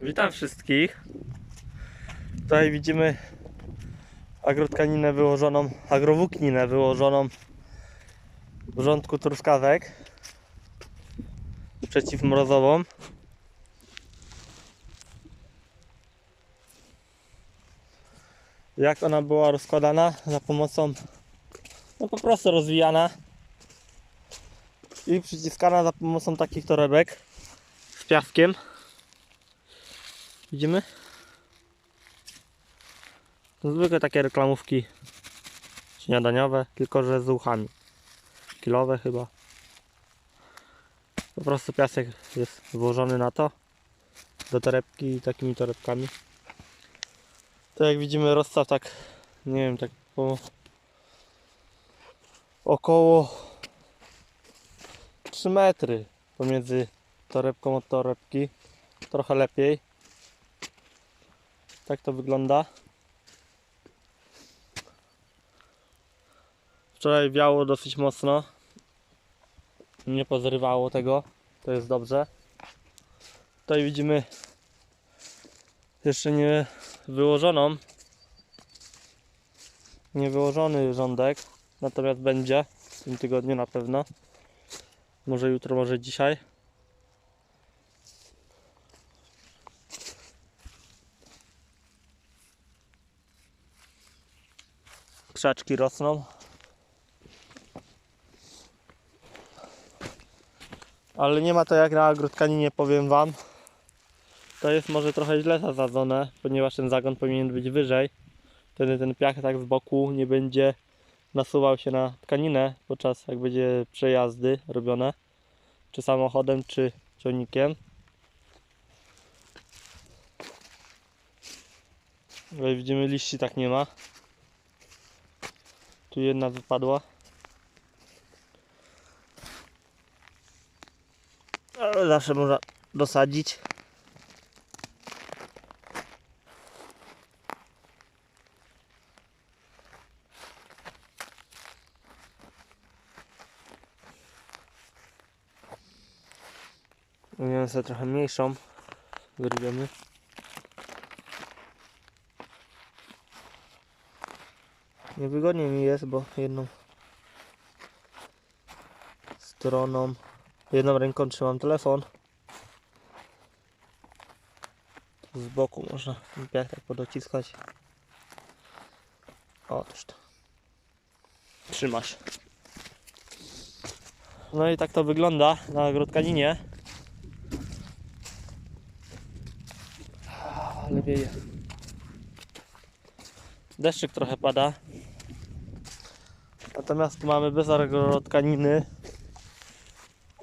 Witam wszystkich. Tutaj widzimy agrotkaninę wyłożoną, agrowłókninę wyłożoną w rządku truskawek przeciwmrozową. Jak ona była rozkładana? Za pomocą, no po prostu rozwijana i przyciskana za pomocą takich torebek z piaskiem. Widzimy? Zwykłe takie reklamówki śniadaniowe, tylko że z uchami. Kilowe chyba. Po prostu piasek jest włożony na to. Do torebki takimi torebkami. To jak widzimy rozstaw tak, nie wiem, tak po około 3 metry pomiędzy torebką od torebki. Trochę lepiej. Tak to wygląda. Wczoraj wiało dosyć mocno. Nie pozrywało tego. To jest dobrze. Tutaj widzimy jeszcze nie wyłożoną. Nie wyłożony rządek. Natomiast będzie w tym tygodniu na pewno. Może jutro, może dzisiaj. Krzaczki rosną. Ale nie ma to jak na agrotkaninie, powiem Wam. To jest może trochę źle zasadzone, ponieważ ten zagon powinien być wyżej. Wtedy ten piach tak z boku nie będzie nasuwał się na tkaninę podczas jak będzie przejazdy robione. Czy samochodem, czy ciągnikiem. Jak widzimy liści tak nie ma. Tu jedna wypadła. Ale zawsze można dosadzić. Weźmiemy sobie trochę mniejszą. Wyrwiemy. Niewygodnie mi jest, bo jedną stroną, jedną ręką trzymam telefon. Z boku można piach tak podociskać. Otóż to. Trzymasz. No i tak to wygląda na agrotkaninie. Ale wieje. Deszczyk trochę pada. Natomiast tu mamy bez agrotkaniny.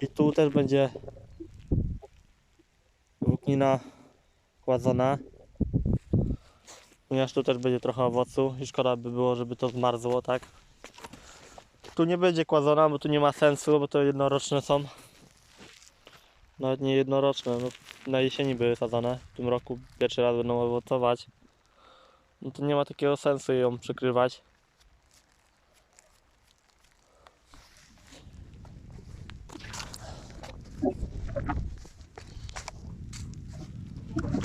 I tu też będzie włóknina kładzona. Ponieważ tu też będzie trochę owocu i szkoda by było, żeby to zmarzło, tak? Tu nie będzie kładzona, bo tu nie ma sensu, bo to jednoroczne są. Nawet nie jednoroczne, no, na jesieni były sadzone. W tym roku pierwszy raz będą owocować. No to nie ma takiego sensu ją przykrywać.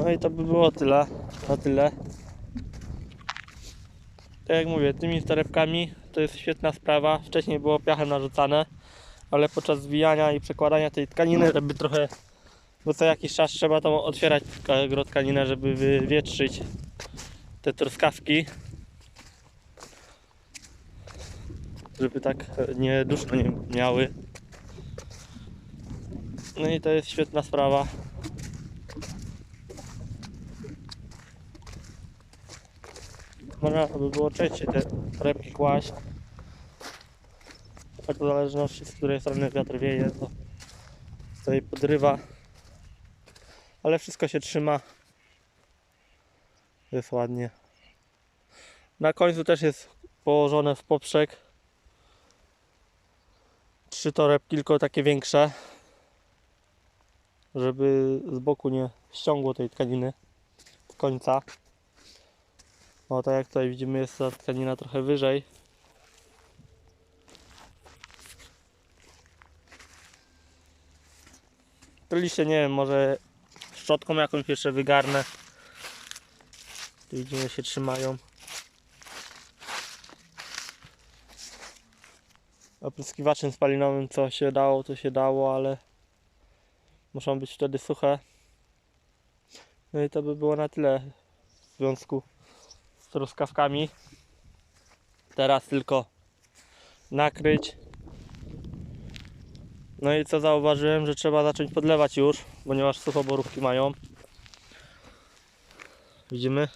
No i to by było tyle. Na tyle. Tak jak mówię, tymi torebkami to jest świetna sprawa. Wcześniej było piachem narzucane, ale podczas zwijania i przekładania tej tkaniny, żeby trochę, bo co jakiś czas trzeba tą otwierać agrotkaninę, żeby wywietrzyć te truskawki. Żeby tak nie duszno nie miały. No i to jest świetna sprawa. Można by było częściej te torebki kłaść. Tak w zależności z której strony wiatr wieje, to stoi podrywa. Ale wszystko się trzyma. Jest ładnie. Na końcu też jest położone w poprzek trzy torebki, tylko takie większe, żeby z boku nie ściągło tej tkaniny końca. O, tak jak tutaj widzimy, jest ta tkanina trochę wyżej. Liście, nie wiem, może szczotką jakąś jeszcze wygarnę. Tu widzimy się trzymają. Opryskiwaczem spalinowym co się dało, to się dało, ale muszą być wtedy suche. No i to by było na tyle w związku z truskawkami. Teraz tylko nakryć. No i co zauważyłem, że trzeba zacząć podlewać już, ponieważ suchoborówki mają. Widzimy?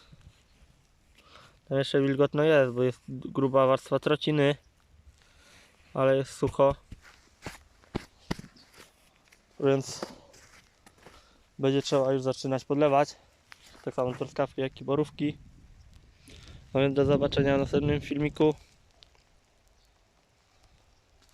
Tam jeszcze wilgotno jest, bo jest gruba warstwa trociny, ale jest sucho. Więc będzie trzeba już zaczynać podlewać. Tak samo truskawki, jak i borówki. No więc do zobaczenia w następnym filmiku.